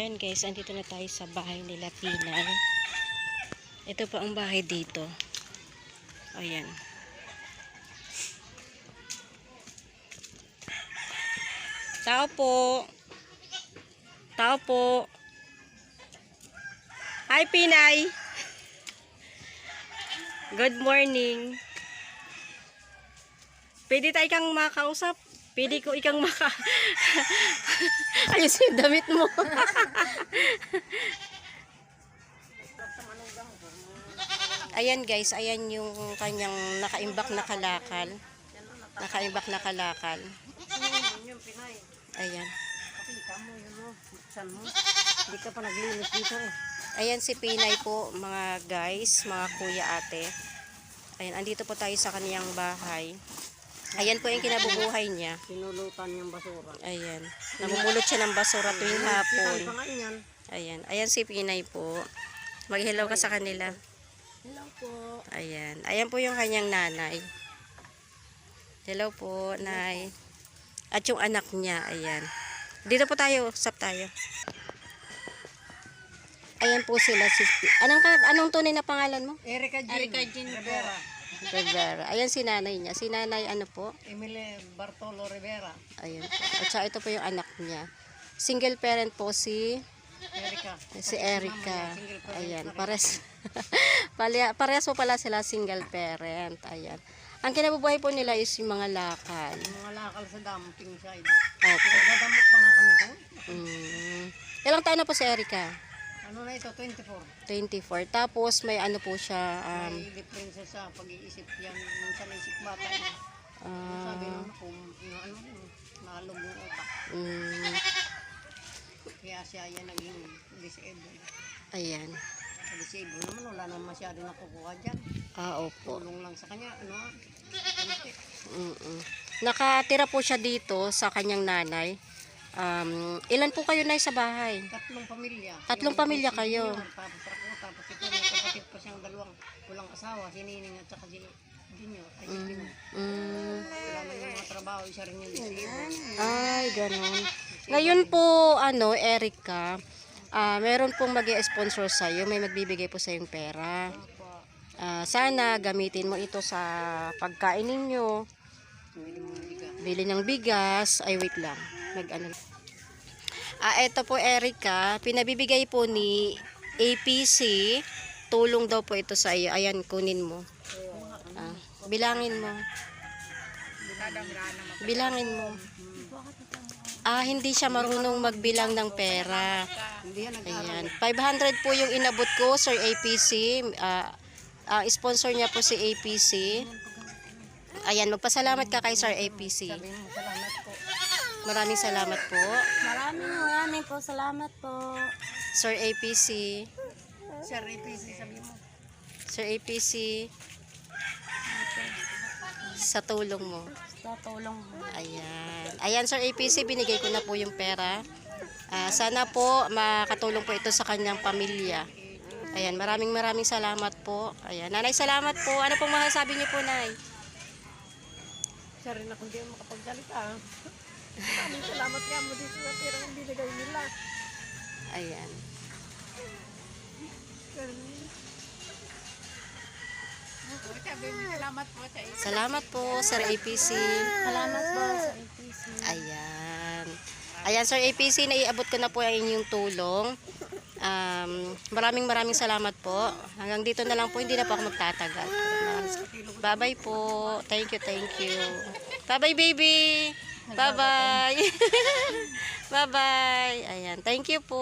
Ayan guys, andito na tayo sa bahay nila Pinay. Ito po ang bahay dito. Ayan. Tao po. Tao po. Hi Pinay. Good morning. Pwede tayo kang makausap. Pwede ko ikang maka... Ayos yung damit mo. ayan guys, ayan yung kanyang nakaimbak na kalakal. Nakaimbak na kalakal. Ayan. Hindi ka pa naglinis dito eh. Ayan si Pinay po, mga guys, mga kuya ate. Ayan, andito po tayo sa kaniyang bahay. Ayan po yung kinabubuhay niya. Sinulutan yung basura. Ayan. Namumulot siya ng basura tuwing hapon. Ayan. Ayan si Pinay po. Mag-hello ka sa kanila. Hello po. Ayan. Ayan po yung kanyang nanay. Hello po, Nay. At yung anak niya, ayan. Dito po tayo, usap tayo. Ayan po sila. Si, anong, anong tunay na pangalan mo? Erika Jean. Erika Jean po. Rivera. Rivera. Ayan si nanay niya. Si nanay ano po? Emily Bartolo Rivera. Ayan po. At saka ito po yung anak niya. Single parent po si Erika. si Erica. Ayan, pares. Parehas po pala sila single parent. Ayan. Ang kinabubuhay po nila is yung mga lakal. Yung mga lakal sa dumping side. Opo. Nagdadamot pa nga kami doon. Mm. Ilang taon na po si Erica? Ano na ito? 24. 24. Tapos may ano po siya, um, May difference sa pag-iisip yan. Minsan isip bata. eh. Sabi ah, nung ako, na ano, nalog yung utak. mm, Kaya siya yan naging disabled. ayan. Sa disabled naman, wala naman masyado nakukuha dyan. Ah, opo. Tulong lang sa kanya, ano ah. konti. Mm-mm. Nakatira po siya dito sa kanyang nanay. Um, ilan po kayo na sa bahay? Tatlong pamilya. Tatlong Yung pamilya kayo. Tapos ako, tapos ito, may kapatid pa siyang dalawang walang asawa, si Nining at saka si Junior. Ay, si. Mm, Wala man yung mga trabaho, isa rin yung disabled. ay, ganun. Ngayon po, ano, Erica, ah meron pong mag sponsor sa'yo. May magbibigay po sa yung pera. Opo. Ah, sana gamitin mo ito sa pagkain ninyo. Pwede mo biga. Bili ng bigas. Ay, wait lang. Nag ano. Ah, eto po, Erica. Pinabibigay po ni APC. Tulong daw po ito sa iyo. Ayan, kunin mo. Ah, bilangin mo. Bilangin mo. Ah, hindi siya marunong magbilang ng pera. Ayan. 500 po yung inabot ko, Sir APC. Ah, ah, sponsor niya po si APC. Ayan, magpasalamat ka kay Sir APC. Salamat po. Maraming salamat po. Maraming maraming po salamat po. Sir APC. Sir APC, sabi mo. Sir APC. Sa tulong mo. Sa tulong mo. Ayan. Ayan, Sir APC, binigay ko na po yung pera. Ah, sana po makatulong po ito sa kanyang pamilya. Ayan, maraming maraming salamat po. Ayan, nanay, salamat po. Ano pong masasabi niyo po, nay? Siya rin ako hindi makapagsalita. Maraming salamat nga mo dito sa pirang binigay nila. Ayan. Salamat po sa iyo. Salamat po, Sir APC. Salamat po sa APC. Ayan. Ayan, Sir APC, naiabot ko na po ang inyong tulong. Um, maraming maraming salamat po. Hanggang dito na lang po, hindi na po ako magtatagal. Bye-bye po. Thank you, thank you. Bye-bye, baby. Bye-bye. Bye-bye. Ayan, thank you po.